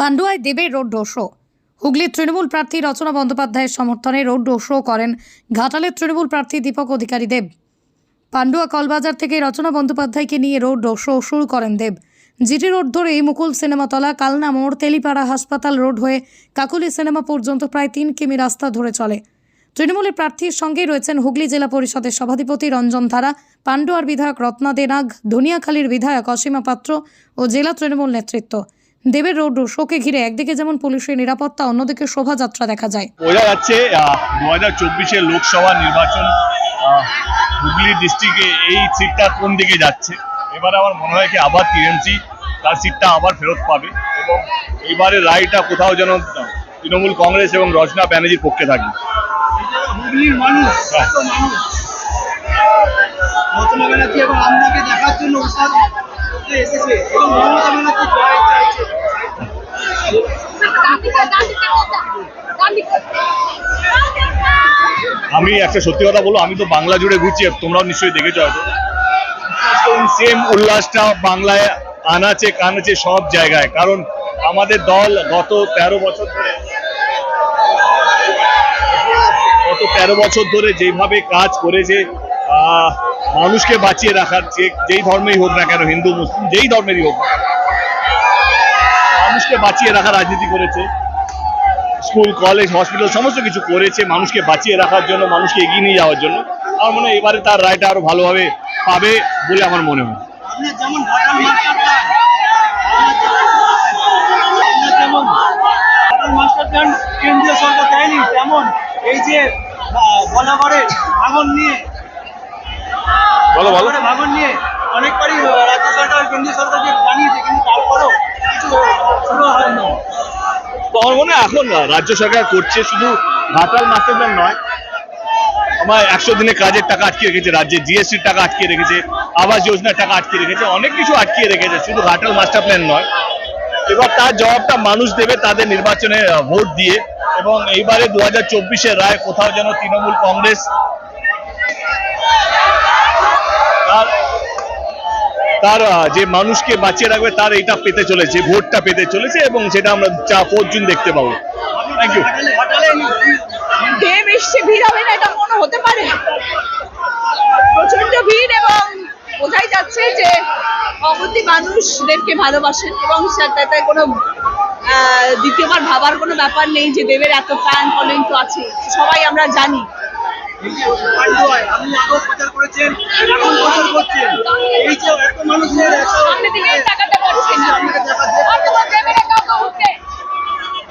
পান্ডুয়ায় দেবে road show. হুগলির তৃণমূল প্রার্থী রচনা বন্দ্যোপাধ্যায়ের সমর্থনে রোড শো করেন ঘাটালের তৃণমূল প্রার্থী দীপক অধিকারী দেব। পান্ডুয়া কলবাজার থেকে রচনা বন্দ্যোপাধ্যায়কে নিয়ে রোড শো শুরু করেন দেব। জিটি রোড ধরে মুকুল সিনেমাতলা, কালনা মোড়, তেলিপাড়া হাসপাতাল রোড হয়ে কাকুলি সিনেমা পর্যন্ত প্রায় তিন কিমি রাস্তা ধরে চলে। তৃণমূলের প্রার্থীর সঙ্গেই রয়েছেন হুগলি জেলা পরিষদের সভাধিপতি রঞ্জন ধারা, পান্ডুয়ার বিধায়ক রত্না দেনাগ, ধনিয়াখালীর বিধায়ক অসীমা পাত্র ও জেলা তৃণমূল নেতৃত্ব। দেবের রোড শোকে ঘিরে একদিকে যেমন পুলিশের নিরাপত্তা অন্যদিকে শোভাযাত্রা দেখা যায়। বোঝা যাচ্ছে দু হাজার চব্বিশে লোকসভা নির্বাচন আহ, হুগলি ডিস্ট্রিক্টে এই সিটটা কোন দিকে যাচ্ছে? এবারে আমার মনে হয় কি আবার টিএমসি তার সিটটা আবার ফেরত পাবে এবং এবারে রায়টা কোথাও যেন তৃণমূল কংগ্রেস এবং রচনা ব্যানার্জির পক্ষে থাকবে। হুগলির মানুষ হ্যাঁ। মানুষ। মমতা ব্যানার্জি এবং আপনাকে দেখার জন্য আমি একটা সত্যি কথা বলব, আমি তো বাংলা জুড়ে ঘুরছি তোমরাও নিশ্চয়ই দেখেছ হয়তো। সেম উল্লাসটা বাংলায় আনাচে কানাচে সব জায়গায়, কারণ আমাদের দল গত তেরো বছর ধরে গত তেরো বছর ধরে যেভাবে কাজ করেছে মানুষকে বাঁচিয়ে রাখার যে যেই ধর্মেই হোক না কেন হিন্দু মুসলিম যেই ধর্মেরই হোক মানুষকে বাঁচিয়ে রাখার রাজনীতি করেছে স্কুল কলেজ হসপিটাল সমস্ত কিছু করেছে মানুষকে বাঁচিয়ে রাখার জন্য মানুষকে এগিয়ে নিয়ে যাওয়ার জন্য। আমার মনে হয় এবারে তার রায়টা আরও ভালোভাবে পাবে বলে আমার মনে হয়। কেন্দ্রীয় সরকার দেয়নি তেমন এই যে আহ, বলাগড়ের ভাঙন নিয়ে বলো বলো। ভাঙন নিয়ে অনেকবারই রাজ্য সরকার কেন্দ্রীয় সরকারকে জানিয়েছে কিন্তু তারপরেও কিছু শুরু হয়নি। তো আমার মনে হয় এখন রাজ্য সরকার করছে শুধু ঘাটাল মাস্টার প্ল্যান নয়। আমার একশো দিনের কাজের টাকা আটকে রেখেছে রাজ্যে জিএসটির টাকা আটকে রেখেছে আবাস যোজনার টাকা আটকে রেখেছে অনেক কিছু আটকে রেখেছে শুধু ঘাটাল মাস্টার প্ল্যান নয়। এবার তার জবাবটা মানুষ দেবে তাদের নির্বাচনে ভোট দিয়ে। এবং এইবারে দু হাজার চব্বিশের রায় কোথাও যেন তৃণমূল কংগ্রেস তার যে মানুষকে বাঁচিয়ে রাখবে তার এটা পেতে চলেছে ভোটটা পেতে চলেছে এবং সেটা আমরা চা ফোর জুন দেখতে পাবো। থ্যাংক ইউ ঘাটালে ঘাটালে দেব এসছে ভিড় হবে না এটা মনে হতে পারে। প্রচণ্ড ভিড় এবং বোঝাই যাচ্ছে যে অবধি মানুষ দেবকে ভালোবাসেন এবং তাতে কোনো আহ, দ্বিতীয়বার ভাবার কোনো ব্যাপার নেই যে দেবের এত ফ্যান তো আছে। সবাই আমরা জানি। এই যে পান্ডুয়ায় আপনি আগেও প্রচার করেছেন এখন প্রচার করছেন এই যে এত- সামনে দিকে টাকাটা পড়ছে না। আপনাকে দেখা অথবা দেবের একটা মুহূর্তে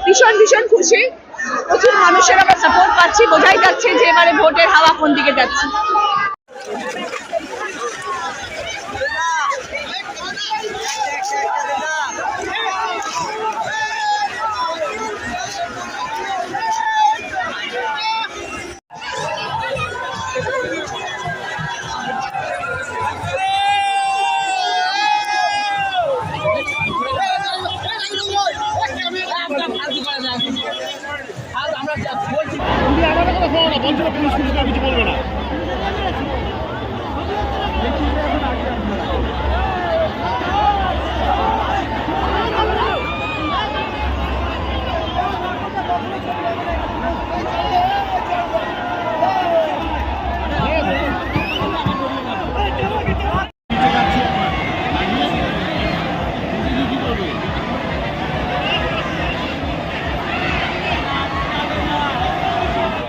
ভীষণ ভীষণ খুশি প্রচুর মানুষের আমরা সাপোর্ট পাচ্ছি বোঝাই যাচ্ছে যে এবারে ভোটের হাওয়া কোন দিকে যাচ্ছে। বলছে পুলিশ পুলিশ কিছু বলবে না।